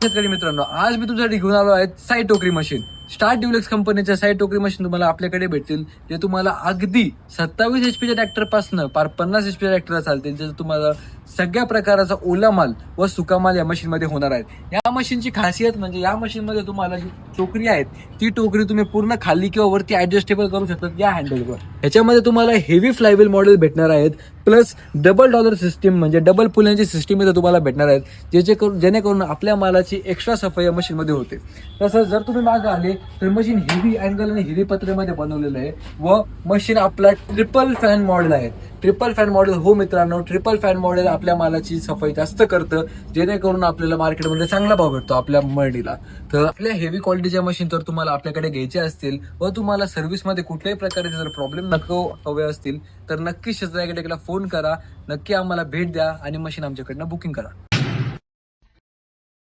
शेतकरी मित्रांनो आज मी तुमच्यासाठी घेऊन आलो आहे साई टोकरी मशीन स्टार ड्युलेक्स कंपनीच्या साई टोकरी मशीन तुम्हाला आपल्याकडे भेटतील. जे तुम्हाला अगदी सत्तावीस एच पीच्या ट्रॅक्टरपासून पार पन्नास एच पीच्या ट्रॅक्टरला चालतील. ज्याचं तुम्हाला सगळ्या प्रकारचा ओला माल व सुका माल या मशीनमध्ये होणार आहे या मशीनची खासियत म्हणजे या मशीनमध्ये तुम्हाला जी टोकरी आहेत ती टोकरी तुम्ही पूर्ण खाली किंवा वरती ॲडजस्टेबल करू शकता या हँडलवर ह्याच्यामध्ये तुम्हाला हेवी फ्लायव्हील मॉडेल भेटणार आहेत प्लस डबल डॉलर सिस्टीम म्हणजे डबल पुल्यांची सिस्टीम इथं तुम्हाला भेटणार आहेत ज्याचे करून जेणेकरून आपल्या मालाची एक्स्ट्रा सफाई या मशीनमध्ये होते. तसंच जर तुम्ही मागं आले तर मशीन हेवी अँगल आणि हेवी पत्रेमध्ये बनवलेलं आहे. व मशीन आपला ट्रिपल फॅन मॉडेल आहे. ट्रिपल फॅन मॉडेल हो मित्रांनो ट्रिपल फॅन मॉडेल आपल्या मालाची सफाई जास्त करतं. जेणेकरून आपल्याला मार्केटमध्ये चांगला भाव भेटतो आपल्या मर्डीला तर आपल्या हेवी क्वालिटीच्या मशीन तर तुम्हाला आपल्याकडे घ्यायचे असतील व तुम्हाला सर्व्हिसमध्ये कुठल्याही प्रकारचे जर प्रॉब्लेम नको हवे असतील तर नक्की शेजाऱ्याकडे फोन करा. नक्की आम्हाला भेट द्या आणि मशीन आमच्याकडनं बुकिंग करा.